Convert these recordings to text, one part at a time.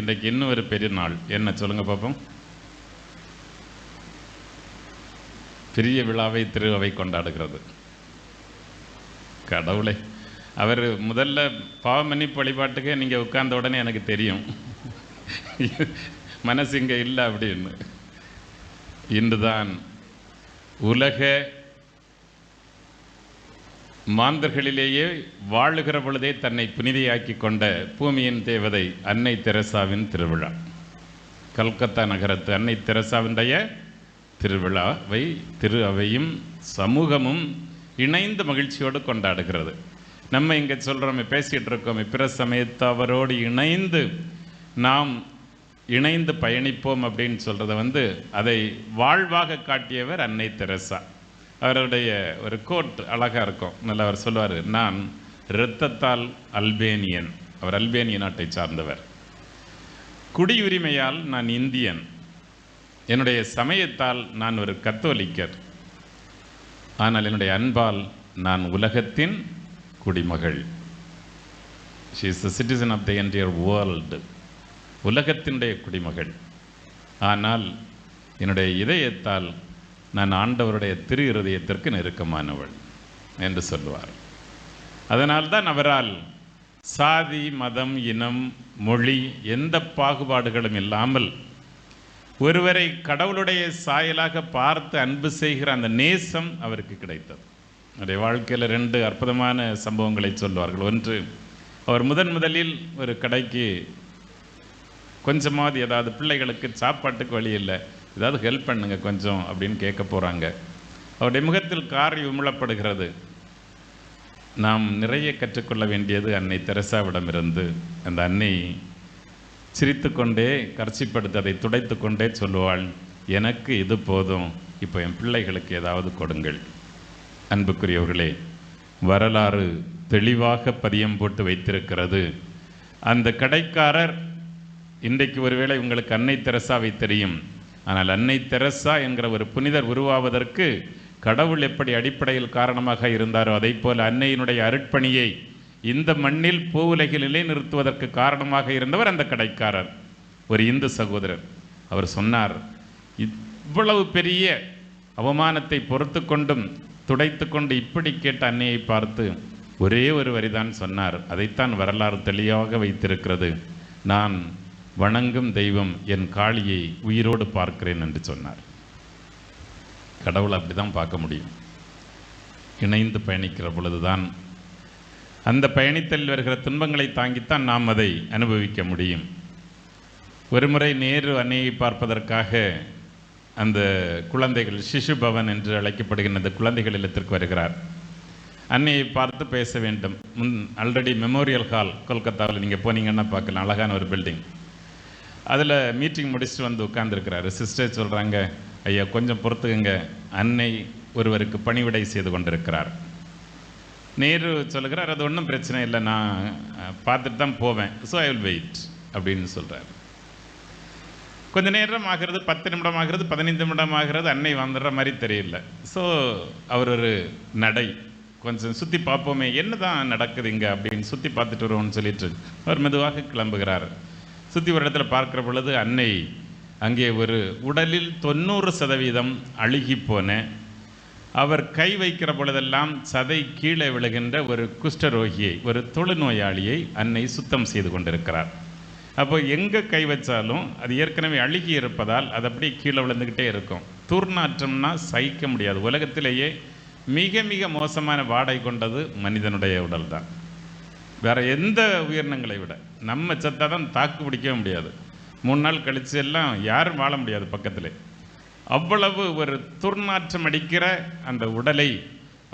இன்றைக்கு இன்னும் ஒரு பெரிய நாள். என்ன சொல்லுங்க பார்ப்போம் பெரிய விழாவை திருவை கொண்டாடுகிறது. கடவுளே அவர் முதல்ல பாவமன்னிப்பு வழிபாட்டுக்கே நீங்கள் உட்கார்ந்த உடனே எனக்கு தெரியும். மனசு இங்கே இல்லை அப்படின்னு. இன்றுதான் உலக மாந்தர்களிலேயே வாழுகிற பொழுதே தன்னை புனிதையாக்கி கொண்ட பூமியின் தேவதை அன்னை தெரசாவின் திருவிழா. கல்கத்தா நகரத்து அன்னை தெரசாவினுடைய திருவிழாவை திரு அவையும் சமூகமும் இணைந்து மகிழ்ச்சியோடு கொண்டாடுகிறது. நம்ம இங்கே சொல்கிறோமே பேசிகிட்டு இருக்கோமே பிற சமயத்தவரோடு இணைந்து நாம் இணைந்து பயணிப்போம் அப்படின்னு சொல்கிறத வந்து அதை வாழ்வாக காட்டியவர் அன்னை தெரசா. அவருடைய ஒரு கோட் அழகாக இருக்கும். நல்லா அவர் சொல்லுவார் நான் இரத்தத்தால் அல்பேனியன். அவர் அல்பேனிய நாட்டை சார்ந்தவர். குடியுரிமையால் நான் இந்தியன். என்னுடைய சமயத்தால் நான் ஒரு கத்தோலிக்கர். ஆனால் என்னுடைய அன்பால் நான் உலகத்தின் குடிமகள். She is the citizen of the entire world உலகத்தினுடைய குடிமகள். ஆனால் என்னுடைய இதயத்தால் நான் ஆண்டவருடைய திரு இருதயத்திற்கு நெருக்கமானவள் என்று சொல்லுவார் அதனால்தான் அவரால் சாதி மதம் இனம் மொழி எந்த பாகுபாடுகளும் இல்லாமல் ஒருவரை கடவுளுடைய சாயலாக பார்த்து அன்பு செய்கிற அந்த நேசம் அவருக்கு கிடைத்தது. அவருடைய வாழ்க்கையில் ரெண்டு அற்புதமான சம்பவங்களை சொல்வார்கள். ஒன்று அவர் முதன் முதலில் ஒரு கடைக்கு கொஞ்சமாவது ஏதாவது பிள்ளைகளுக்கு சாப்பாட்டுக்கு வழி இல்லை. ஏதாவது ஹெல்ப் பண்ணுங்க கொஞ்சம் அப்படின்னு கேட்க போகிறாங்க அவருடைய முகத்தில் காரி உமிழப்படுகிறது. நாம் நிறைய கற்றுக்கொள்ள வேண்டியது அன்னை தெரசாவிடமிருந்து. அந்த அன்னை சிரித்துக்கொண்டே கர்ச்சிப்படுத்தி அதை துடைத்து கொண்டே சொல்லுவாள் எனக்கு இது போதும். இப்போ என் பிள்ளைகளுக்கு ஏதாவது கொடுங்கள். அன்புக்குரியவர்களே வரலாறு தெளிவாக பதியம் போட்டு வைத்திருக்கிறது. அந்த கடைக்காரர் இன்றைக்கு ஒருவேளை உங்களுக்கு அன்னை தெரசாவை தெரியும். ஆனால் அன்னை தெரசா என்கிற ஒரு புனிதர் உருவாவதற்கு கடவுள் எப்படி அடிப்படையில் காரணமாக இருந்தாரோ அதை போல் அன்னையினுடைய அருட்பணியை இந்த மண்ணில் பூவுலகில் நிலைநிறுத்துவதற்கு காரணமாக இருந்தவர் அந்த கடைக்காரர் ஒரு இந்து சகோதரர். அவர் சொன்னார் இவ்வளவு பெரிய அவமானத்தை பொறுத்து கொண்டும் துடைத்து கொண்டு இப்படி கேட்ட அன்னையை பார்த்து ஒரே ஒரு வரிதான் சொன்னார். அதைத்தான் வரலாறு தெளிவாக வைத்திருக்கிறது. நான் வணங்கும் தெய்வம் என் காளியை உயிரோடு பார்க்கிறேன் என்று சொன்னார். கடவுளை அப்படி தான் பார்க்க முடியும். இணைந்து பயணிக்கிற பொழுதுதான் அந்த பயணித்தல் வருகிற துன்பங்களை தாங்கித்தான் நாம் அதை அனுபவிக்க முடியும். ஒருமுறை நேரு அன்னையை பார்ப்பதற்காக அந்த குழந்தைகள் சிசு பவன் என்று அழைக்கப்படுகின்ற அந்த குழந்தைகள் இல்லத்திற்கு வருகிறார். அன்னையை பார்த்து பேச வேண்டும். முன் ஆல்ரெடி மெமோரியல் ஹால் கொல்கத்தாவில் நீங்கள் போனீங்கன்னா பார்க்கலாம். அழகான ஒரு பில்டிங் அதில் மீட்டிங் முடிச்சுட்டு வந்து உட்காந்துருக்கிறாரு சிஸ்டர் சொல்கிறாங்க ஐயா கொஞ்சம் பொறுத்துக்குங்க. அன்னை ஒருவருக்கு பணிவிடை செய்து கொண்டிருக்கிறார். நேரு சொல்லுகிறார் அது ஒன்றும் பிரச்சனை இல்லை. நான் பார்த்துட்டு தான் போவேன். ஸோ ஐ வில் வெயிட் அப்படின்னு சொல்கிறார் கொஞ்சம் நேரம் ஆகிறது பத்து நிமிடம் ஆகிறது பதினைந்து நிமிடம் ஆகிறது அன்னை வந்துடுற மாதிரி தெரியல. ஸோ அவர் ஒரு நடை. கொஞ்சம் சுற்றி பார்ப்போமே. என்ன தான் நடக்குது இங்கே? அப்படின்னு சுற்றி பார்த்துட்டு வருவோம்னு சொல்லிட்டு அவர் மெதுவாக கிளம்புகிறார். சுற்றி ஒரு இடத்துல பார்க்குற பொழுது அன்னை அங்கே ஒரு உடலில் தொண்ணூறு சதவீதம் அழுகி போன. அவர் கை வைக்கிற பொழுதெல்லாம் சதை கீழே விழுகின்ற ஒரு குஷ்டரோகியை ஒரு தொழுநோயாளியை அன்னை சுத்தம் செய்து கொண்டிருக்கிறார். அப்போ எங்கே கை வச்சாலும் அது ஏற்கனவே அழுகி இருப்பதால் அது அப்படியே கீழே விழுந்துக்கிட்டே இருக்கும். துர்நாற்றம்னா சகிக்க முடியாது. உலகத்திலேயே மிக மிக மோசமான வாடை கொண்டது மனிதனுடைய உடல் தான் வேற எந்த உயிரினங்களை விட நம்ம செத்தா தான் தாக்கு பிடிக்கவே முடியாது. மூணு நாள் கழிச்சு எல்லாம் யாரும் வாழ முடியாது பக்கத்தில். அவ்வளவு ஒரு துர்நாற்றம் அடிக்கிற அந்த உடலை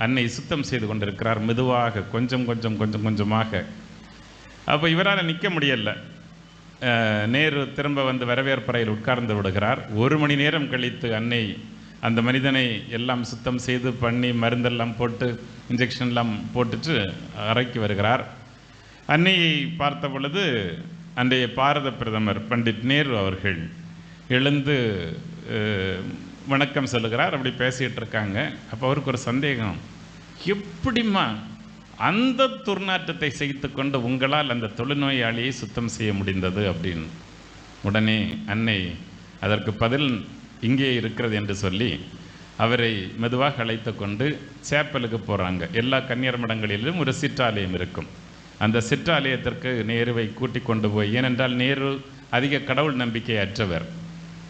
அன்னை சுத்தம் செய்து கொண்டிருக்கிறார் மெதுவாக கொஞ்சம் கொஞ்சம் கொஞ்சம் கொஞ்சமாக. அப்போ இவரால் நிற்க முடியலை. நேரு திரும்ப வந்து வரவேற்பறையில் உட்கார்ந்து விடுகிறார். ஒரு மணி நேரம் கழித்து அன்னை அந்த மனிதனை எல்லாம் சுத்தம் செய்து பண்ணி மருந்தெல்லாம் போட்டு இன்ஜெக்ஷன்லாம் போட்டுட்டு அறைக்கு வருகிறார். அன்னையை பார்த்த பொழுது அன்றைய பாரத பிரதமர் பண்டிட் நேரு அவர்கள் எழுந்து வணக்கம் சொல்லுகிறார். அப்படி பேசிகிட்டு இருக்காங்க. அப்போ அவருக்கு ஒரு சந்தேகம். எப்படிம்மா அந்த துர்நாற்றத்தை செய்து கொண்டு உங்களால் அந்த தொழுநோயாளியை சுத்தம் செய்ய முடிந்தது அப்படின்னு. உடனே அன்னை அதற்கு பதில் இங்கே இருக்கிறது என்று சொல்லி அவரை மெதுவாக அழைத்து கொண்டு சேப்பலுக்கு போகிறாங்க எல்லா கன்னியர் மடங்களிலும் ஒரு சிற்றாலயம் இருக்கும். அந்த சிற்றாலயத்திற்கு நேருவை கூட்டி கொண்டு போய் ஏனென்றால் நேரு அதிக கடவுள் நம்பிக்கை அற்றவர்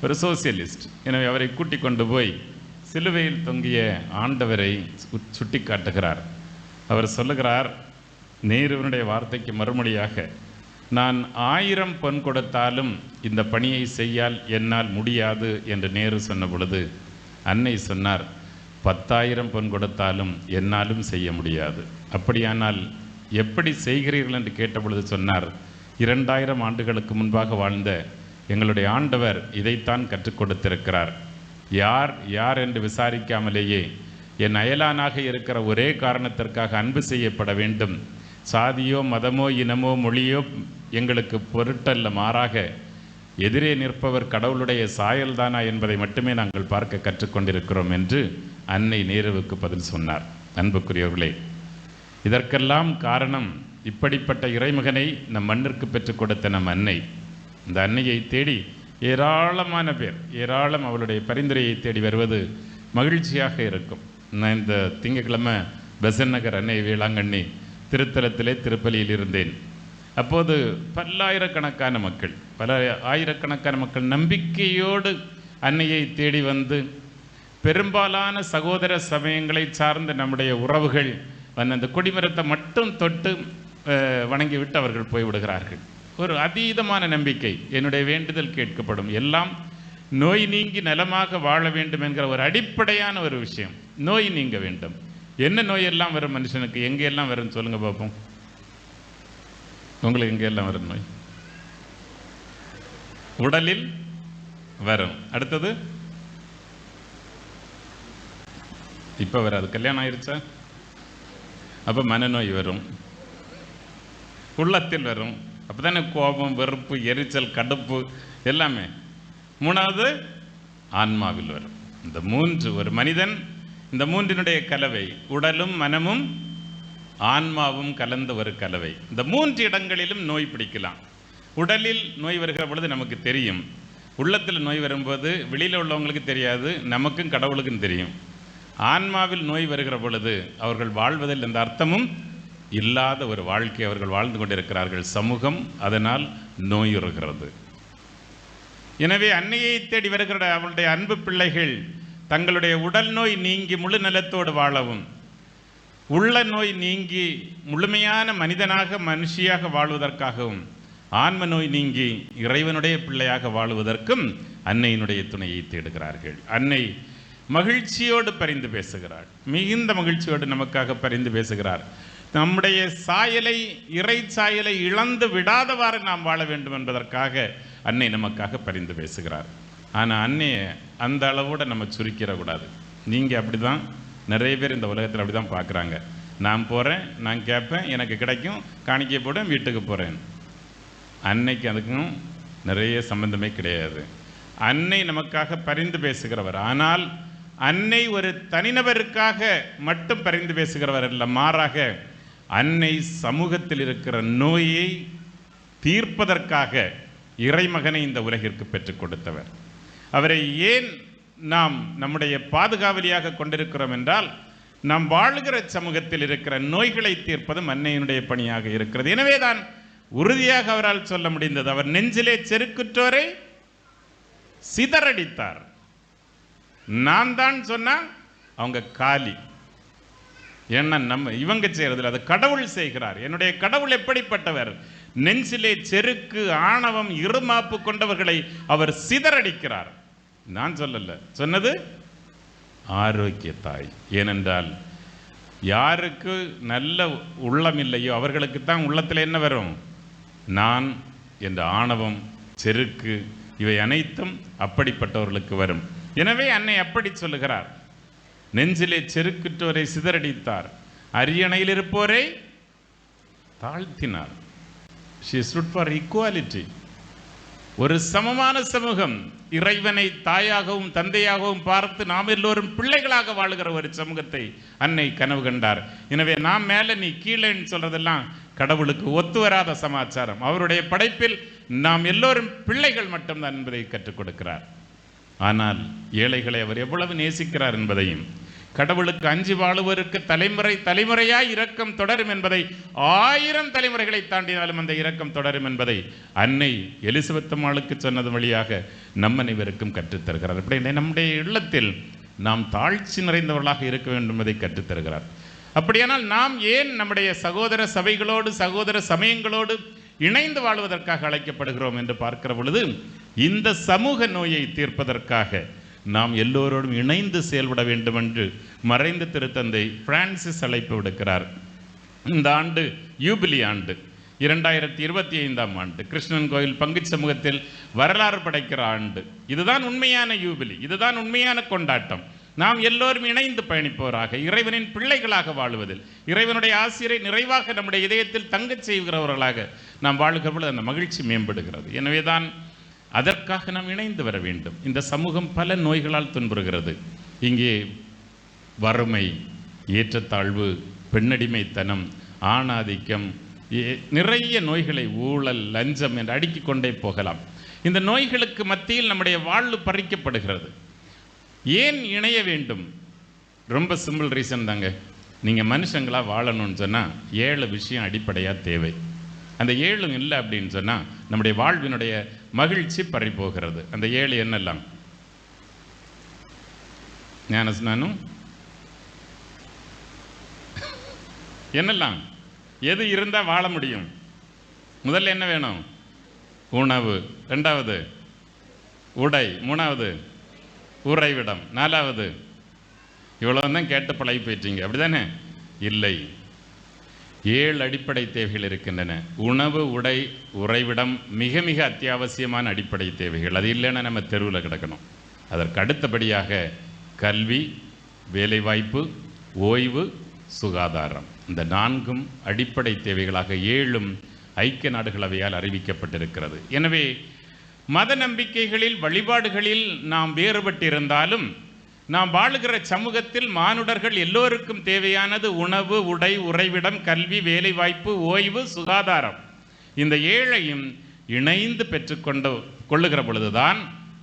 ஒரு சோசியலிஸ்ட். எனவே அவரை கூட்டி கொண்டு போய் சிலுவையில் தொங்கிய ஆண்டவரை சு- சுட்டி காட்டுகிறார் அவர் சொல்லுகிறார் நேருவனுடைய வார்த்தைக்கு மறுமொழியாக நான் ஆயிரம் பொன் கொடுத்தாலும் இந்த பணியை செய்யால் என்னால் முடியாது என்று நேரு சொன்ன பொழுது அன்னை சொன்னார் பத்தாயிரம் பொன் கொடுத்தாலும் என்னாலும் செய்ய முடியாது. அப்படியானால் எப்படி செய்கிறீர்கள் என்று கேட்டபொழுது சொன்னார் இரண்டாயிரம் ஆண்டுகளுக்கு முன்பாக வாழ்ந்த எங்களுடைய ஆண்டவர் இதைத்தான் கற்றுக் கொடுத்திருக்கிறார். யார் யார் என்று விசாரிக்காமலேயே என் அயலானாக இருக்கிற ஒரே காரணத்திற்காக அன்பு செய்யப்பட வேண்டும். சாதியோ மதமோ இனமோ மொழியோ எங்களுக்கு பொருட்டல்ல மாறாக எதிரே நிற்பவர் கடவுளுடைய சாயல்தானா என்பதை மட்டுமே நாங்கள் பார்க்க கற்றுக்கொண்டிருக்கிறோம் என்று அன்னை நேருவுக்கு பதில் சொன்னார். அன்புக்குரியவர்களே இதற்கெல்லாம் காரணம் இப்படிப்பட்ட இறைமகனை நம் மண்ணிற்கு பெற்றுக் கொடுத்த நம் அன்னை. இந்த அன்னையை தேடி ஏராளமான பேர் ஏராளம் அவளுடைய பரிந்துரையை தேடி வருவது மகிழ்ச்சியாக இருக்கும். நான் இந்த திங்கட்கிழமை பெசன் நகர் அன்னை வேளாங்கண்ணி திருத்தலத்திலே திருப்பலியில் இருந்தேன். அப்போது பல்லாயிரக்கணக்கான மக்கள் பல ஆயிரக்கணக்கான மக்கள் நம்பிக்கையோடு அன்னையை தேடி வந்து பெரும்பாலான சகோதர சமயங்களை சார்ந்த நம்முடைய உறவுகள் வந்து அந்த கொடிமரத்தை மட்டும் தொட்டு வணங்கிவிட்டு அவர்கள் போய்விடுகிறார்கள். ஒரு அதீதமான நம்பிக்கை. என்னுடைய வேண்டுதல் கேட்கப்படும். எல்லாம் நோய் நீங்கி நலமாக வாழ வேண்டும் என்கிற ஒரு அடிப்படையான ஒரு விஷயம். நோய் நீங்க வேண்டும். என்ன நோயெல்லாம் வரும் மனுஷனுக்கு? எங்கெல்லாம் வரும்னு சொல்லுங்க பார்ப்போம் உங்களுக்கு எங்கெல்லாம் வரும் நோய்? உடலில் வரும். அடுத்தது? இப்போ வராது. கல்யாணம் ஆயிடுச்சா அப்போ மனநோய் வரும். உள்ளத்தில் வரும். அப்போ தானே கோபம் வெறுப்பு எரிச்சல் கடுப்பு எல்லாமே. மூணாவது ஆன்மாவில் வரும். இந்த மூன்று ஒரு மனிதன் இந்த மூன்றினுடைய கலவை உடலும் மனமும் ஆன்மாவும் கலந்த ஒரு கலவை. இந்த மூன்று இடங்களிலும் நோய் பிடிக்கலாம். உடலில் நோய் வருகிற பொழுது நமக்கு தெரியும். உள்ளத்தில் நோய் வரும்போது வெளியில் உள்ளவங்களுக்கு தெரியாது நமக்கும் கடவுளுக்கும் தெரியும். ஆன்மாவில் நோய் வருகிற பொழுது அவர்கள் வாழ்வதில் எந்த அர்த்தமும் இல்லாத ஒரு வாழ்க்கை அவர்கள் வாழ்ந்து கொண்டிருக்கிறார்கள். சமூகம் அதனால் நோயுறுகிறது. எனவே அன்னையை தேடி வருகிற அவளுடைய அன்பு பிள்ளைகள் தங்களுடைய உடல் நோய் நீங்கி முழு நலத்தோடு வாழவும் உள்ள நோய் நீங்கி முழுமையான மனிதனாக மனுஷியாக வாழ்வதற்காகவும் ஆன்ம நோய் நீங்கி இறைவனுடைய பிள்ளையாக வாழுவதற்கும் அன்னையினுடைய துணையை தேடுகிறார்கள். அன்னை மகிழ்ச்சியோடு பரிந்து பேசுகிறார் மிகுந்த மகிழ்ச்சியோடு நமக்காக பரிந்து பேசுகிறார். நம்முடைய சாயலை இறை சாயலை இழந்து விடாதவாறு நாம் வாழ வேண்டும் என்பதற்காக அன்னை நமக்காக பரிந்து பேசுகிறார். ஆனால் அன்னையை அந்த அளவோட நம்ம சுருக்கிடக்கூடாது நீங்கள் அப்படி தான் நிறைய பேர் இந்த உலகத்தில் அப்படி தான் பார்க்குறாங்க நான் போகிறேன் நான் கேட்பேன் எனக்கு கிடைக்கும் காணிக்கை போடுவேன் வீட்டுக்கு போகிறேன் அன்னைக்கு அதுக்கும் நிறைய சம்பந்தமே கிடையாது. அன்னை நமக்காக பரிந்து பேசுகிறவர். ஆனால் அன்னை ஒரு தனிநபருக்காக மட்டும் பரிந்து பேசுகிறவர் அல்ல மாறாக அன்னை சமூகத்தில் இருக்கிற நோயை தீர்ப்பதற்காக இறைமகனை இந்த உலகிற்கு பெற்றுக் கொடுத்தவர். அவரை ஏன் நாம் நம்முடைய பாதுகாவலியாக கொண்டிருக்கிறோம் என்றால் நாம் வாழ்கிற சமூகத்தில் இருக்கிற நோய்களை தீர்ப்பதும் அன்னையினுடைய பணியாக இருக்கிறது. எனவேதான் உறுதியாக அவரால் சொல்ல முடிந்தது. அவர் நெஞ்சிலே செருக்குற்றோரை சிதறடித்தார். நான் தான் சொன்னால் அவங்க காலி. ஏன்னா நம்ம இவங்க செய்கிறதில்ல அது கடவுள் செய்கிறார். என்னுடைய கடவுள் எப்படிப்பட்டவர்? நெஞ்சிலே செருக்கு ஆணவம் இருமாப்பு கொண்டவர்களை அவர் சிதறடிக்கிறார். நான் சொல்லல. சொன்னது ஆரோக்கிய தாய். ஏனென்றால் யாருக்கு நல்ல உள்ளம் இல்லையோ அவர்களுக்கு தான் உள்ளத்தில் என்ன வரும்? நான் என்ற ஆணவம் செருக்கு இவை அனைத்தும் அப்படிப்பட்டவர்களுக்கு வரும். எனவே அன்னை அப்படி சொல்லுகிறார். நெஞ்சிலே செருக்குற்றோரை சிதறடித்தார். அரியணையில் இருப்போரை தாழ்த்தினார். ஷி சுட் ஃபார் ஈக்குவாலிட்டி ஒரு சமமான சமூகம். இறைவனை தாயாகவும் தந்தையாகவும் பார்த்து நாம் எல்லோரும் பிள்ளைகளாக வாழுகிற ஒரு சமூகத்தை அன்னை கனவு கண்டார். எனவே நாம் மேலே நீ கீழேன்னு சொல்றதெல்லாம் கடவுளுக்கு ஒத்து வராத சமாச்சாரம். அவருடைய படைப்பில் நாம் எல்லோரும் பிள்ளைகள் மட்டும்தான் என்பதை கற்றுக் கொடுக்கிறார். ஆனால் ஏழைகளை அவர் எவ்வளவு நேசிக்கிறார் என்பதையும் கடவுளுக்கு அஞ்சி வாழுவோருக்கு தலைமுறை தலைமுறையாய் இரக்கம் தொடரும் என்பதை ஆயிரம் தலைமுறைகளை தாண்டினாலும் அந்த இரக்கம் தொடரும் என்பதை அன்னை எலிசபெத்தம்மாளுக்கு சொன்னது வழியாக நம் அனைவருக்கும் கற்றுத்தருகிறார். அப்படி நம்முடைய இல்லத்தில் நாம் தாழ்ச்சி நிறைந்தவர்களாக இருக்க வேண்டும் என்பதை கற்றுத்தருகிறார். அப்படியானால் நாம் ஏன் நம்முடைய சகோதர சபைகளோடு சகோதர சமயங்களோடு இணைந்து வாழ்வதற்காக அழைக்கப்படுகிறோம் என்று பார்க்கிற பொழுது இந்த சமூக நோயை தீர்ப்பதற்காக நாம் எல்லோரோடும் இணைந்து செயல்பட வேண்டும் என்று மறைந்த திருத்தந்தை பிரான்சிஸ் அழைப்பு விடுக்கிறார். இந்த ஆண்டு யூபிலி ஆண்டு இரண்டாயிரத்தி இருபத்தி ஐந்தாம் ஆண்டு கிருஷ்ணன் கோயில் பங்கு சமூகத்தில் வரலாறு படைக்கிற ஆண்டு. இதுதான் உண்மையான யூபிலி இதுதான் உண்மையான கொண்டாட்டம். நாம் எல்லோரும் இணைந்து பயணிப்பவராக இறைவனின் பிள்ளைகளாக வாழுவதில் இறைவனுடைய ஆசிரியரை நிறைவாக நம்முடைய இதயத்தில் தங்கச் செய்கிறவர்களாக நாம் வாழுகிற பொழுது அந்த மகிழ்ச்சி மேம்படுகிறது. எனவேதான் அதற்காக நாம் இணைந்து வர வேண்டும். இந்த சமூகம் பல நோய்களால் துன்புறுகிறது. இங்கே வறுமை ஏற்றத்தாழ்வு பெண்ணடிமைத்தனம் ஆணாதிக்கம் ஏ- நிறைய நோய்களை ஊழல் லஞ்சம் என்று அடுக்கிக் கொண்டே போகலாம். இந்த நோய்களுக்கு மத்தியில் நம்முடைய வாழ்வு பறிக்கப்படுகிறது. ஏன் இணைய வேண்டும்? ரொம்ப சிம்பிள் ரீசன் தாங்க. நீங்கள் மனுஷங்களாக வாழணும்னு சொன்னால் ஏழு விஷயம் அடிப்படையாக தேவை. அந்த ஏழு இல்லை அப்படின்னு சொன்னால் நம்முடைய வாழ்வினுடைய மகிழ்ச்சி பறிப்போகிறது அந்த ஏழு என்னெல்லாம்? ஞானஸ்நானம். என்னெல்லாம்? எது இருந்தால் வாழ முடியும்? முதல்ல என்ன வேணும்? உணவு. ரெண்டாவது உடை. மூணாவது உறைவிடம். நாலாவது இவ்வளோ தான் கேட்டு பழகி போயிட்டீங்க. அப்படிதானே? இல்லை. ஏழு அடிப்படை தேவைகள் இருக்கின்றன. உணவு உடை உறைவிடம் மிக மிக அத்தியாவசியமான அடிப்படை தேவைகள். அது இல்லைன்னா நம்ம தெருவில் கிடக்கணும். அதற்கு அடுத்தபடியாக கல்வி வேலைவாய்ப்பு ஓய்வு சுகாதாரம். இந்த நான்கும் அடிப்படை தேவைகளாக ஏழும் ஐக்கிய நாடுகள் அவையால் அறிவிக்கப்பட்டிருக்கிறது. எனவே மத நம்பிக்கைகளில் வழிபாடுகளில் நாம் வேறுபட்டிருந்தாலும் நாம் வாழுகிற சமூகத்தில் மானுடர்கள் எல்லோருக்கும் தேவையானது உணவு உடை உறைவிடம் கல்வி வேலைவாய்ப்பு ஓய்வு சுகாதாரம். இந்த ஏழையும் இணைந்து பெற்றுக்கொண்டு கொள்ளுகிற பொழுதுதான்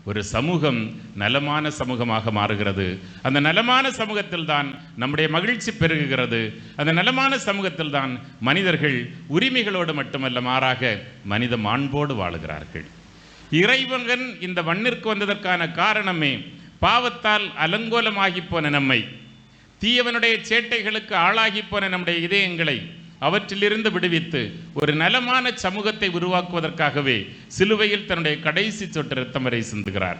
ஒரு சமூகம் நலமான சமூகமாக மாறுகிறது. அந்த நலமான சமூகத்தில் தான் நம்முடைய மகிழ்ச்சி பெருகுகிறது. அந்த நலமான சமூகத்தில் தான் மனிதர்கள் உரிமைகளோடு மட்டுமல்ல மாறாக மனித மாண்போடு வாழுகிறார்கள். இறைவன் இந்த மண்ணிற்கு வந்ததற்கான காரணமே பாவத்தால் அலங்கோலமாகி போன நம்மை. தீயவனுடைய சேட்டைகளுக்கு ஆளாகி போன நம்முடைய இதயங்களை அவற்றிலிருந்து விடுவித்து ஒரு நலமான சமூகத்தை உருவாக்குவதற்காகவே சிலுவையில் தன்னுடைய கடைசி சொட்டு ரத்தம் வரை சிந்துகிறார்.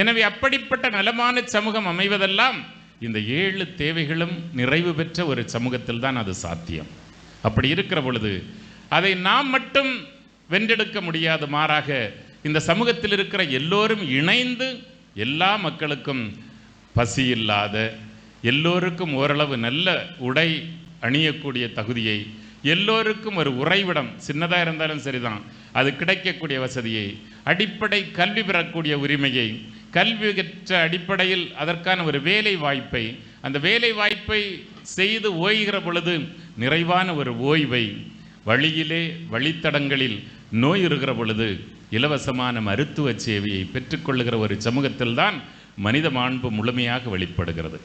எனவே அப்படிப்பட்ட நலமான சமூகம் அமைவதெல்லாம் இந்த ஏழு தேவைகளும் நிறைவு பெற்ற ஒரு சமூகத்தில் தான் அது சாத்தியம். அப்படி இருக்கிற பொழுது அதை நாம் மட்டும் வென்றெடுக்க முடியாது மாறாக இந்த சமூகத்தில் இருக்கிற எல்லோரும் இணைந்து எல்லா மக்களுக்கும் பசி இல்லாத எல்லோருக்கும் ஓரளவு நல்ல உடை அணியக்கூடிய தகுதியை எல்லோருக்கும் ஒரு உறைவிடம் சின்னதாக இருந்தாலும் சரிதான் அது கிடைக்கக்கூடிய வசதியை அடிப்படை கல்வி பெறக்கூடிய உரிமையை கல்வி கற்ற அடிப்படையில் அதற்கான ஒரு வேலை வாய்ப்பை அந்த வேலை வாய்ப்பை செய்து ஓய்கிற பொழுது நிறைவான ஒரு ஓய்வை வழியிலே வழித்தடங்களில் நோய் இருக்கிற பொழுது இலவசமான மருத்துவ சேவையை பெற்றுக்கொள்ளுகிற ஒரு சமூகத்தில்தான் மனித மாண்பு முழுமையாக வெளிப்படுகிறது.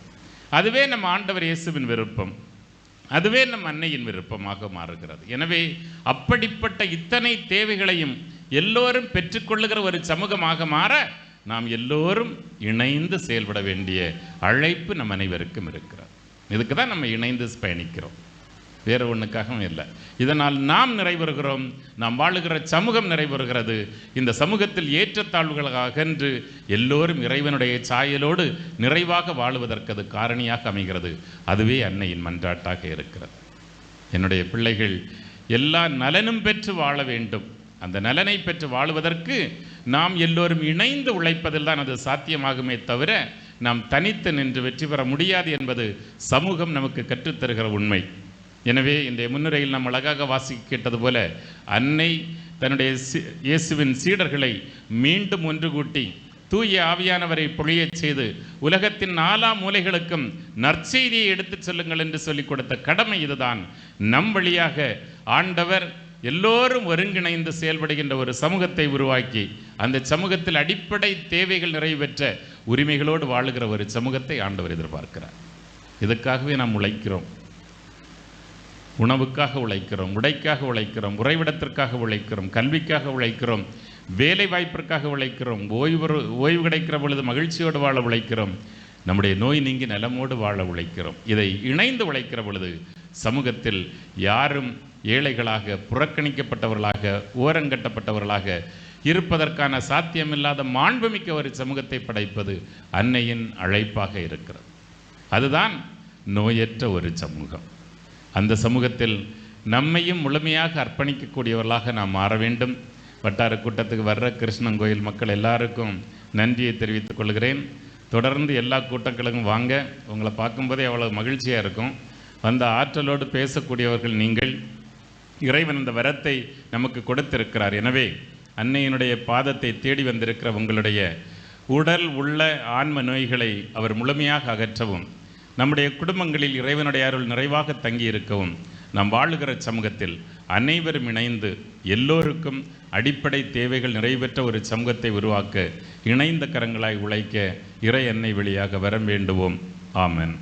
அதுவே நம் ஆண்டவர் இயேசுவின் விருப்பம். அதுவே நம் அன்னையின் விருப்பமாக மாறுகிறது. எனவே அப்படிப்பட்ட இத்தனை தேவைகளையும் எல்லோரும் பெற்றுக்கொள்ளுகிற ஒரு சமூகமாக மாற நாம் எல்லோரும் இணைந்து செயல்பட வேண்டிய அழைப்பு நம் அனைவருக்கும் இருக்கிறது. இதுக்கு தான் நம்ம இணைந்து பயணிக்கிறோம். வேறு ஒன்றுக்காகவும் இல்லை. இதனால் நாம் நிறைவருகிறோம் நாம் வாழுகிற சமூகம் நிறைவருகிறது இந்த சமூகத்தில் ஏற்றத்தாழ்வுகளாக அகன்று எல்லோரும் இறைவனுடைய சாயலோடு நிறைவாக வாழுவதற்கு அது காரணியாக அமைகிறது. அதுவே அன்னையின் மன்றாட்டாக இருக்கிறது. என்னுடைய பிள்ளைகள் எல்லா நலனும் பெற்று வாழ வேண்டும். அந்த நலனை பெற்று வாழுவதற்கு நாம் எல்லோரும் இணைந்து உழைப்பதில் தான் அது சாத்தியமாகுமே தவிர நாம் தனித்து நின்று வெற்றி பெற முடியாது என்பது சமூகம் நமக்கு கற்றுத்தருகிற உண்மை. எனவே இந்த முன்னுரையில் நாம் அழகாக வாசிக்க கேட்டது போல அன்னை தன்னுடைய இயேசுவின் சீடர்களை மீண்டும் ஒன்று கூட்டி தூய ஆவியானவரை பொழியச் செய்து உலகத்தின் நாலா மூலைகளுக்கும் நற்செய்தியை எடுத்துச் செல்லுங்கள் என்று சொல்லிக் கொடுத்த கடமை இதுதான். நம் வழியாக ஆண்டவர் எல்லோரும் ஒருங்கிணைந்து செயல்படுகின்ற ஒரு சமூகத்தை உருவாக்கி அந்த சமூகத்தில் அடிப்படை தேவைகள் நிறைவேற்ற உரிமைகளோடு வாழுகிற ஒரு சமூகத்தை ஆண்டவர் எதிர்பார்க்கிறார். இதுக்காகவே நாம் உழைக்கிறோம். உணவுக்காக உழைக்கிறோம் உடைக்காக உழைக்கிறோம் உறைவிடத்திற்காக உழைக்கிறோம் கல்விக்காக உழைக்கிறோம் வேலை வாய்ப்பிற்காக உழைக்கிறோம் ஓய்வு ஓய்வு கிடைக்கிற பொழுது மகிழ்ச்சியோடு வாழ உழைக்கிறோம் நம்முடைய நோய் நீங்கி நலமோடு வாழ உழைக்கிறோம். இதை இணைந்து உழைக்கிற பொழுது சமூகத்தில் யாரும் ஏழைகளாக புறக்கணிக்கப்பட்டவர்களாக ஓரங்கட்டப்பட்டவர்களாக இருப்பதற்கான சாத்தியமில்லாத மாண்புமிக்க ஒரு சமூகத்தை படைப்பது அன்னையின் அழைப்பாக இருக்கிறது. அதுதான் நோயற்ற ஒரு சமூகம். அந்த சமூகத்தில் நம்மையும் முழுமையாக அர்ப்பணிக்கக்கூடியவர்களாக நாம் மாற வேண்டும். வட்டார கூட்டத்துக்கு வர்ற கிருஷ்ணன் கோயில் மக்கள் எல்லாருக்கும் நன்றியை தெரிவித்துக் கொள்கிறேன். தொடர்ந்து எல்லா கூட்டங்களுக்கும் வாங்க. உங்களை பார்க்கும்போதே அவ்வளோ மகிழ்ச்சியாக இருக்கும். வந்த ஆற்றலோடு பேசக்கூடியவர்கள் நீங்கள். இறைவன் இந்த வரத்தை நமக்கு கொடுத்திருக்கிறார். எனவே அன்னையினுடைய பாதத்தை தேடி வந்திருக்கிற உங்களுடைய உடல் உள்ள ஆன்ம நோய்களை அவர் முழுமையாக அகற்றவும். நம்முடைய குடும்பங்களில் இறைவனுடைய அருள் நிறைவாக தங்கியிருக்கவும் நாம் வாழுகிற சமூகத்தில் அனைவரும் இணைந்து எல்லோருக்கும் அடிப்படை தேவைகள் நிறைவேற்ற ஒரு சமூகத்தை உருவாக்க இணைந்த கரங்களாய் உழைக்க இறை எண்ணெய் வழியாக வரம் வேண்டுவோம். ஆமென்.